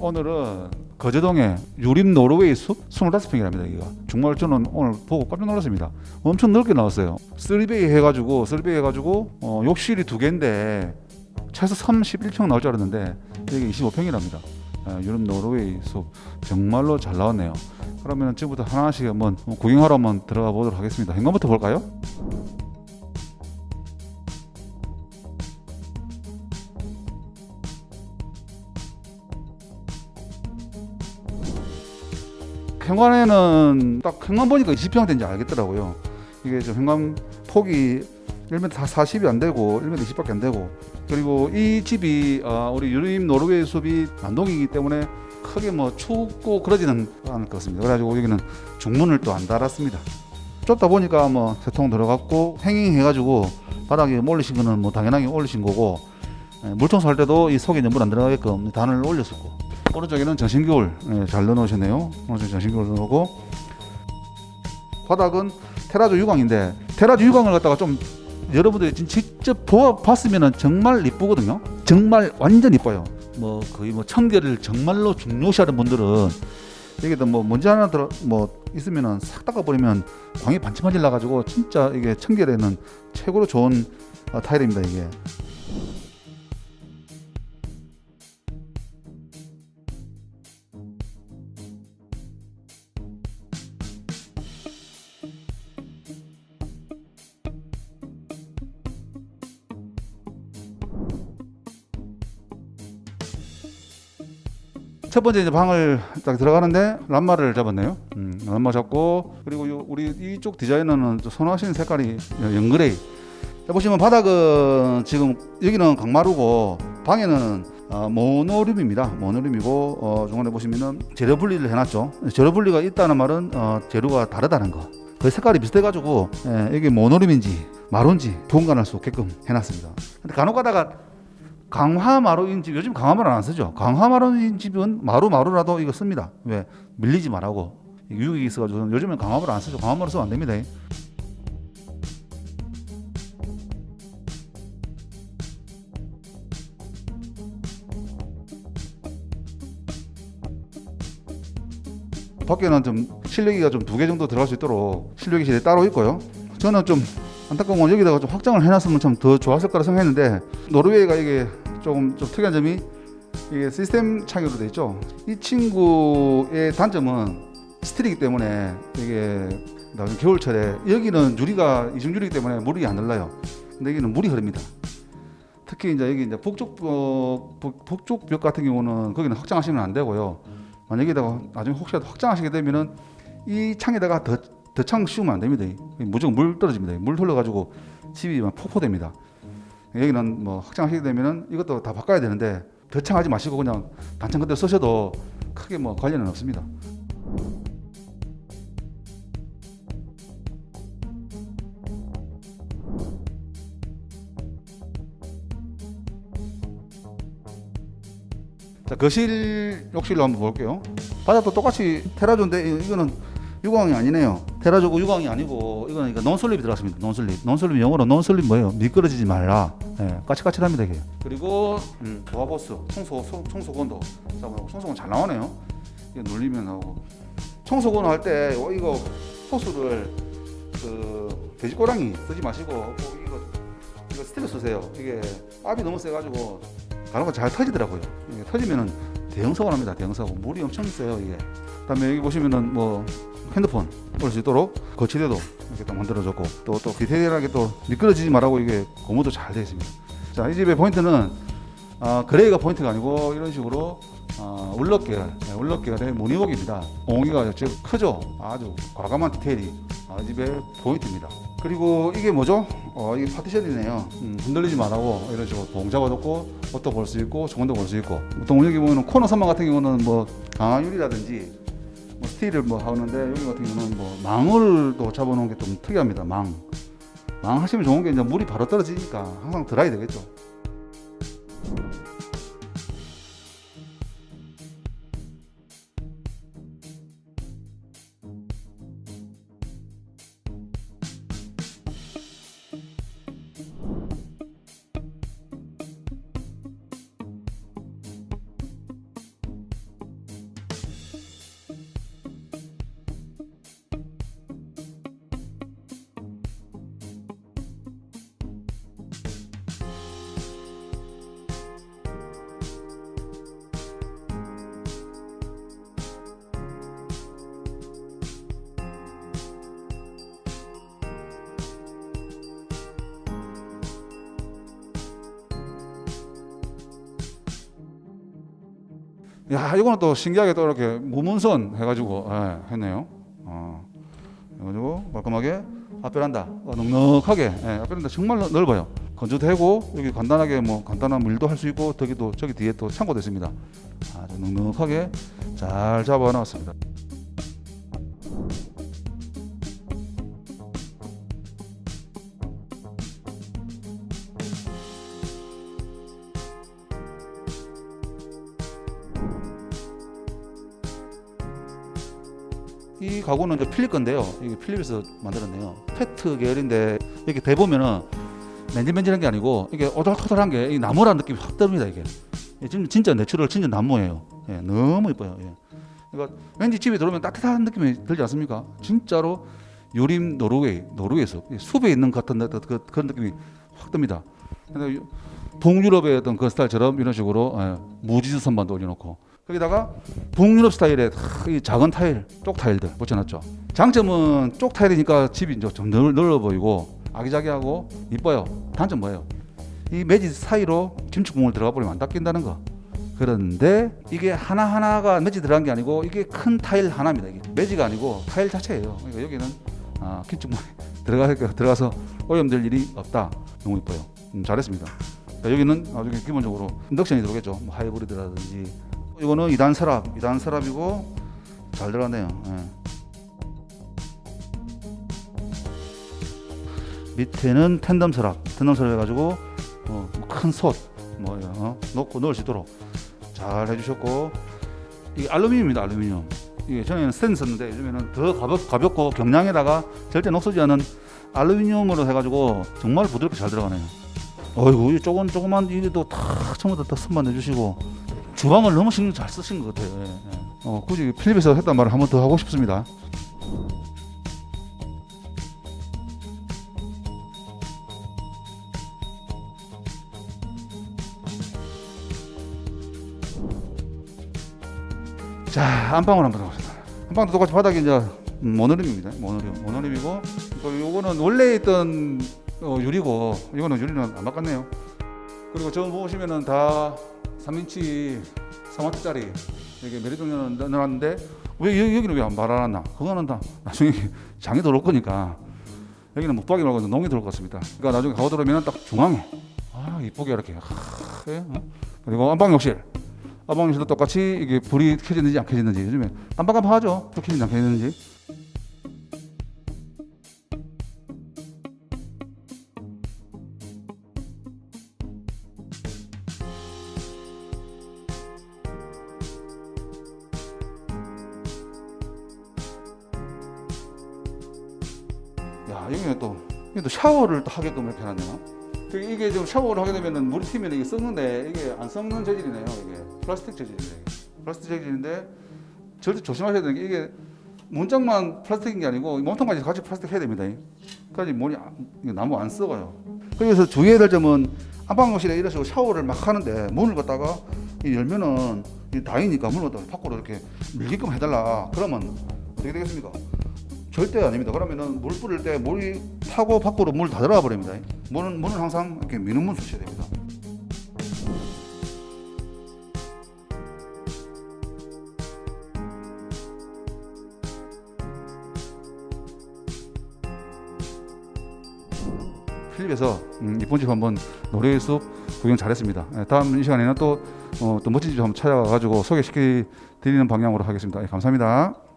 오늘은 거제동의 유림 노르웨이 숲 25평이랍니다 여기가. 정말 저는 오늘 보고 깜짝 놀랐습니다. 엄청 넓게 나왔어요. 3베이 해가지고 3베이 해가지고 어, 욕실이 두 개인데 최소 31평 나올 줄 알았는데 여기 25평이랍니다. 아, 유림 노르웨이 숲 정말로 잘 나왔네요. 그러면 지금부터 하나씩 한번 구경하러 한번 들어가 보도록 하겠습니다. 현관부터 볼까요? 현관에는 딱 현관 보니까 20평 된지 알겠더라고요. 이게 좀 현관 폭이 1m 다 40이 안 되고 1m 20밖에 안 되고 그리고 이 집이 아, 우리 유림 노르웨이 숲이 난동이기 때문에 크게 뭐 춥고 그러지는 않을 것 같습니다. 그래가지고 여기는 중문을 또 안 달았습니다. 좁다 보니까 뭐 세통 들어갔고 행잉 해가지고 바닥에 올리신 거는 뭐 당연하게 올리신 거고 예, 물청소할 때도 이 속에 물안 들어가게끔 단을 올렸었고 오른쪽에는 정신겨울 예, 잘 넣어놓으셨네요. 오른쪽 정신겨울 넣어놓고 바닥은 테라조 유광인데 테라조 유광을 갖다가 좀 여러분들이 진- 직접 보아 봤으면은 정말 이쁘거든요. 정말 완전 이뻐요. 뭐 거의 뭐 청결을 정말로 중요시하는 분들은 여기도 뭐 먼지 하나 들어 뭐 있으면은 싹 닦아버리면 광이 반짝반짝 나가지고 진짜 이게 청결에는 최고로 좋은 어, 타일입니다 이게. 첫 번째 이제 방을 딱 들어가는데 람마를 잡았네요. 음, 람마 잡고 그리고 요, 우리 이쪽 디자이너는 또 선호하시는 색깔이 연그레이. 자, 보시면 바닥은 지금 여기는 강마루고 방에는 어, 모노룸입니다. 모노룸이고 어, 중간에 보시면은 재료 분리를 해놨죠. 재료 분리가 있다는 말은 어, 재료가 다르다는 거. 그 색깔이 비슷해가지고 예, 이게 모노룸인지 마루인지 분간할 수 없게끔 해놨습니다. 근데 간혹 가다가 강화 마루 인 집 요즘 강화 마루 안 쓰죠. 강화 마루 인 집은 마루 마루라도 이거 씁니다. 왜 밀리지 말라고 유혹이 있어가지고 요즘엔 강화 마루 안 쓰죠. 강화 마루 쓰면 안 됩니다. 밖에는 좀 실내기가 좀 두 개 정도 들어갈 수 있도록 실내기실이 따로 있고요. 저는 좀 안타까운 건 여기다가 좀 확장을 해놨으면 참 더 좋았을 거라 생각했는데 노르웨이가 이게 조금 좀 특이한 점이 이게 시스템 창으로 돼 있죠. 이 친구의 단점은 스틸이기 때문에 이게 나중에 겨울철에 여기는 유리가 이중유리이기 때문에 물이 안 흘러요. 근데 여기는 물이 흐릅니다. 특히 이제 여기 이제 북쪽 벽, 북- 북쪽 벽 같은 경우는 거기는 확장하시면 안 되고요. 만약에다가 나중에 혹시라도 확장하시게 되면은 이 창에다가 더 더창 씌우면 안 됩니다. 무조건 물 떨어집니다. 물 흘러가지고 집이 막 폭포됩니다. 여기는 뭐 확장하시게 되면은 이것도 다 바꿔야 되는데 더창하지 마시고 그냥 단창 그대로 쓰셔도 크게 뭐 관련은 없습니다. 자 거실 욕실로 한번 볼게요. 바닥도 똑같이 테라조인데 이- 이거는 유광이 아니네요. 테라조고 유광이 아니고 이거는 그러니까 논슬립이 들어갔습니다. 논슬립. 논슬립 영어로 논슬립 뭐예요? 미끄러지지 말라. 예, 까칠까칠합니다 이게. 그리고 음, 도화보스 청소 소- 청소건도 청소건 잘 나오네요. 이게 눌리면 나오고 청소건 할 때 이거 호스를 그 돼지 꼬랑이 쓰지 마시고 꼭 이거 이거 스틸을 쓰세요. 이게 압이 너무 세가지고 간혹 잘 터지더라고요. 이게 터지면은 대형 사고 납니다. 대형 사고 물이 엄청 세요 이게. 그다음에 여기 보시면은 뭐 핸드폰 볼수 있도록 거치대도 이렇게 또 만들어졌고 또 또 디테일하게 또 미끄러지지 말라고 이게 고무도 잘 되어 있습니다. 자 이 집의 포인트는 아, 그레이가 포인트가 아니고 이런 식으로 아, 울럭 계열, 네, 울럭 계열의 무늬목입니다. 옹이가 지금 크죠. 아주 과감한 디테일이 아, 이 집의 포인트입니다. 그리고 이게 뭐죠? 어, 이게 파티션이네요. 음, 흔들리지 말라고 이런 식으로 봉 잡아놓고 옷도 볼 수 있고 정원도 볼 수 있고 보통 여기 보면 코너 선반 같은 경우는 뭐 강화 유리라든지 뭐 스틸을 뭐 하는데 여기 같은 경우는 뭐 망을 또 잡아놓은 게 좀 특이합니다. 망. 망 하시면 좋은 게 이제 물이 바로 떨어지니까 항상 드라이 되겠죠. 야 이거는 또 신기하게 또 이렇게 무문선 해가지고 예, 했네요. 어, 해가지고 깔끔하게 앞베란다 어, 넉넉하게 예, 앞베란다 정말 넓- 넓어요. 건조되고 여기 간단하게 뭐 간단한 물도 할 수 있고 저기도 저기 뒤에 또 창고도 있습니다. 아주 넉넉하게 잘 잡아 놨습니다. 이 가구는 이제 필립 건데요. 이게 필립에서 만들었네요. 페트 계열인데 이렇게 대 보면은 맨질맨질한 게 아니고 이게 오돌토돌한 게 이 나무라는 느낌이 확 듭니다 이게. 예, 지금 진짜 내추럴 진짜 나무예요. 예, 너무 이뻐요. 예. 그러니까 왠지 집에 들어오면 따뜻한 느낌이 들지 않습니까? 진짜로 유림 노르웨이 노르웨이에서 이 숲에 있는 것 같은 그, 그, 그런 느낌이 확 듭니다. 동유럽의 어떤 그 스타일처럼 이런 식으로 예, 무지수 선반도 올려놓고 거기다가 북유럽 스타일의 탁이 작은 타일, 쪽 타일들 붙여놨죠. 장점은 쪽 타일이니까 집이 좀 넓, 넓어 보이고 아기자기하고 이뻐요. 단점 뭐예요? 이 매지 사이로 김치국물 들어가 버리면 안 닦인다는 거. 그런데 이게 하나 하나가 매지 들어간 게 아니고 이게 큰 타일 하나입니다. 이게 매지가 아니고 타일 자체예요. 그러니까 여기는 아, 김치국물 들어가 들어가서 오염될 일이 없다. 너무 이뻐요. 음, 잘했습니다. 자, 여기는 나중에 기본적으로 인덕션이 들어오겠죠. 뭐 하이브리드라든지 이거는 2단 서랍, 2단 서랍이고 잘 들어갔네요. 예. 밑에는 텐덤 서랍, 텐덤 서랍 해가지고 어, 큰 솥, 뭐 어, 넣고 넣을 수 있도록 잘 해주셨고 이게 알루미늄입니다, 알루미늄. 이게 전에는 스탠드 썼는데 요즘에는 더 가볍, 가볍고 경량에다가 절대 녹슬지 않은 알루미늄으로 해가지고 정말 부드럽게 잘 들어가네요. 어이구, 이 조금 조그만 이게도 탁 처음부터 딱 선만 내주시고 주방을 너무 신경 잘 쓰신 것 같아요. 예, 예. 어, 굳이 필립에서 했단 말을 한 번 더 하고 싶습니다. 자, 안방을 한번 해보겠습니다. 안방도 똑같이 바닥이 이제 음, 모노림입니다. 모노림, 모노림이고 또 요거는 원래 있던 어, 유리고 이거는 유리는 안 바꿨네요. 그리고 저 보시면은 다 3인치 3와트짜리 여기 메리동에는 넣어놨는데 왜 여기, 여기는 왜안 말아놨나? 그거는 다 나중에 장이 들어올 거니까 여기는 묵박이 말고 농이 들어올 것 같습니다. 그러니까 나중에 가고 들어오면 딱 중앙에 아 이쁘게 이렇게 하, 예, 어? 그리고 안방 욕실 안방 욕실도 똑같이 이게 불이 켜지는지 안 켜지는지 요즘에 깜빡깜빡하죠 불 켜지는지 안 켜지는지 여기는 또 여기 또 샤워를 또 하게끔 이렇게 해놨네요. 그 이게 좀 샤워를 하게 되면은 물이 튀면 이게 썩는데 이게 안 썩는 재질이네요. 이게 플라스틱. 이게. 플라스틱 재질인데 절대 조심하셔야 되는 게 이게 문짝만 플라스틱인 게 아니고 몸통까지 같이 플라스틱 해야 됩니다. 까지 물이 안- 이게 나무 안 썩어요. 그래서 주의해야 될 점은 안방욕실에 이런 식으로 샤워를 막 하는데 문을 갖다가 이 열면은 이 다이니까 문을 갖다가 밖으로 이렇게 밀게끔 해달라. 그러면 어떻게 되겠습니까? 절대 아닙니다. 그러면은 물 뿌릴 때 물이 타고 밖으로 물 다 들어가 버립니다. 문은 문은 항상 이렇게 미는 문 쓰셔야 됩니다. 필립에서 음, 이쁜 집 한번 노래의 숲 구경 잘했습니다. 예, 다음 이 시간에는 또, 어, 또 멋진 집 한번 찾아가가지고 소개시켜 드리는 방향으로 하겠습니다. 예, 감사합니다.